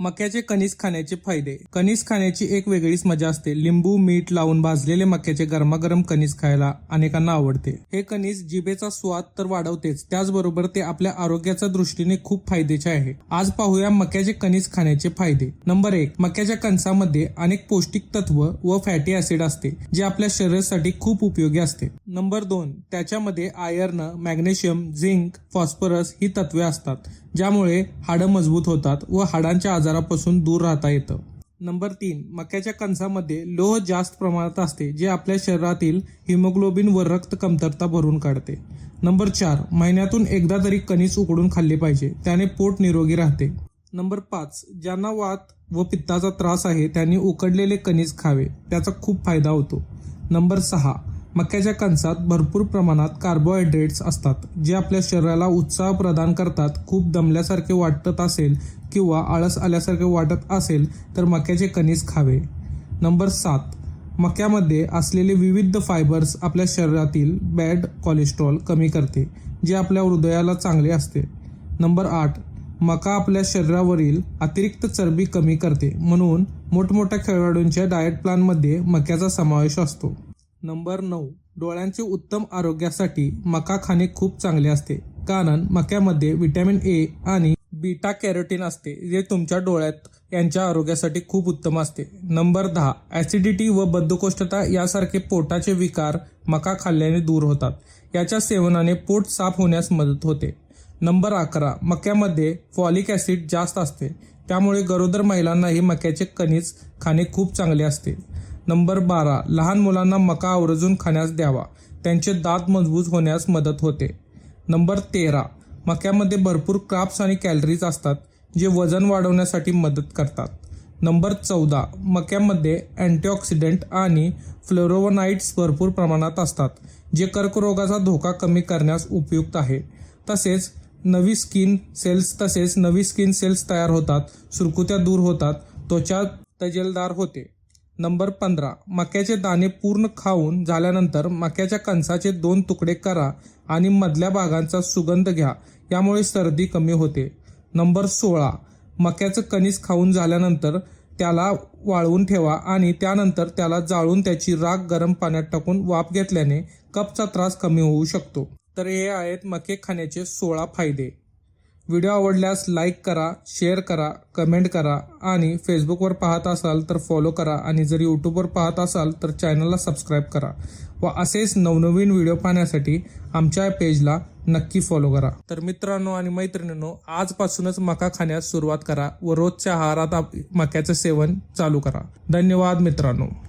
मक्याचे कणीस खाण्याचे फायदे. कणीस खाण्याची एक वेगळीच मजा असते. लिंबू मीठ लावून भाजलेले मक्याचे गरमागरम कणीस खायला अनेकांना आवडते. हे कणीस जिभेचा स्वाद तर वाढवतेच. त्याचबरोबर ते आपल्या आरोग्याच्या दृष्टीने खूप फायद्याचे आहे. आज पाहूया मक्याचे कणीस खाण्याचे फायदे. नंबर एक मक्याच्या कणसामध्ये अनेक पौष्टिक तत्व व फॅटी ऍसिड असते जे आपल्या शरीरासाठी खूप उपयोगी असते. नंबर दोन त्याच्यामध्ये आयर्न मॅग्नेशियम झिंक फॉस्फरस ही तत्वे असतात ज्यामुळे हाडं मजबूत होतात व हाडांच्या आजारापासून दूर राहता येतं. नंबर तीन मक्याच्या कणसामध्ये लोह जास्त प्रमाणात असते जे आपल्या शरीरातील हिमोग्लोबिन व रक्त कमतरता भरून काढते. नंबर चार महिन्यातून एकदा तरी कणीस उकडून खाल्ले पाहिजे त्याने पोट निरोगी राहते. नंबर पाच ज्यांना वात व पित्ताचा त्रास आहे त्यांनी उकडलेले कणीस खावे त्याचा खूप फायदा होतो. नंबर सहा मक्याच्या कणसात भरपूर प्रमाणात कार्बोहायड्रेट्स असतात जे आपल्या शरीराला उत्साह प्रदान करतात. खूप दमल्यासारखे वाटत असेल किंवा आळस आल्यासारखे वाटत असेल तर मक्याचे कणीस खावे. नंबर सात मक्यामध्ये असलेले विविध फायबर्स आपल्या शरीरातील बॅड कोलेस्ट्रॉल कमी करते जे आपल्या हृदयाला चांगले असते. नंबर आठ मका आपल्या शरीरावरील अतिरिक्त चरबी कमी करते म्हणून मोठमोठ्या खेळाडूंच्या डाएट प्लॅनमध्ये मक्याचा समावेश असतो. नंबर नऊ डोळ्यांचे उत्तम आरोग्यासाठी मका खाणे खूप चांगले असते. कारण मक्यामध्ये व्हिटॅमिन ए आणि बीटा कॅरोटीन असते जे तुमच्या डोळ्यात यांच्या आरोग्यासाठी खूप उत्तम असते. नंबर दहा ॲसिडिटी व बद्धकोष्ठता यासारखे पोटाचे विकार मका खाल्ल्याने दूर होतात. याच्या सेवनाने पोट साफ होण्यास मदत होते. नंबर अकरा मक्यामध्ये फॉलिक ॲसिड जास्त असते. त्यामुळे गरोदर महिलांनाही मक्याचे कणीस खाणे खूप चांगले असते. नंबर बारा लहान मुलांना मका आवर्जून खाण्यास द्यावा. त्यांचे दात मजबूत होण्यास मदत होते. नंबर तेरा मक्यामध्ये भरपूर क्राप्स आणि कॅलरीज असतात जे वजन वाढवण्यासाठी मदत करतात. नंबर चौदा मक्यामध्ये अँटीऑक्सिडंट आणि फ्लोरोवनाइट्स भरपूर प्रमाणात असतात जे कर्करोगाचा धोका कमी करण्यास उपयुक्त आहे. तसेच नवी स्किन सेल्स तसेच नवी स्किन सेल्स तयार होतात सुरकुत्या दूर होतात त्वचा तजेलदार होते. नंबर पंधरा. मक्याचे दाणे पूर्ण खाऊन झाल्यानंतर मक्याच्या कणसाचे दोन तुकडे करा आणि मधल्या भागांचा सुगंध घ्या. यामुळे सर्दी कमी होते. नंबर सोळा. मक्याचं कणीस खाऊन झाल्यानंतर त्याला वाळवून ठेवा आणि त्यानंतर त्याला जाळून त्याची राख गरम पाण्यात टाकून वाफ घेतल्याने कपचा त्रास कमी होऊ शकतो. तर हे आहेत मके खाण्याचे सोळा फायदे. व्हिडिओ आवडल्यास लाईक करा शेअर करा कमेंट करा आणि फेसबुकवर पाहत असाल तर फॉलो करा आणि जर यूट्यूबवर पाहत असाल तर चॅनलला सबस्क्राईब करा व असेच नवनवीन व्हिडिओ पाहण्यासाठी आमच्या पेजला नक्की फॉलो करा. तर मित्रांनो आणि मैत्रिणींनो आजपासूनच मका खाण्यास सुरुवात करा व रोजच्या आहारात आप- मक्याचं सेवन चालू करा. धन्यवाद मित्रांनो.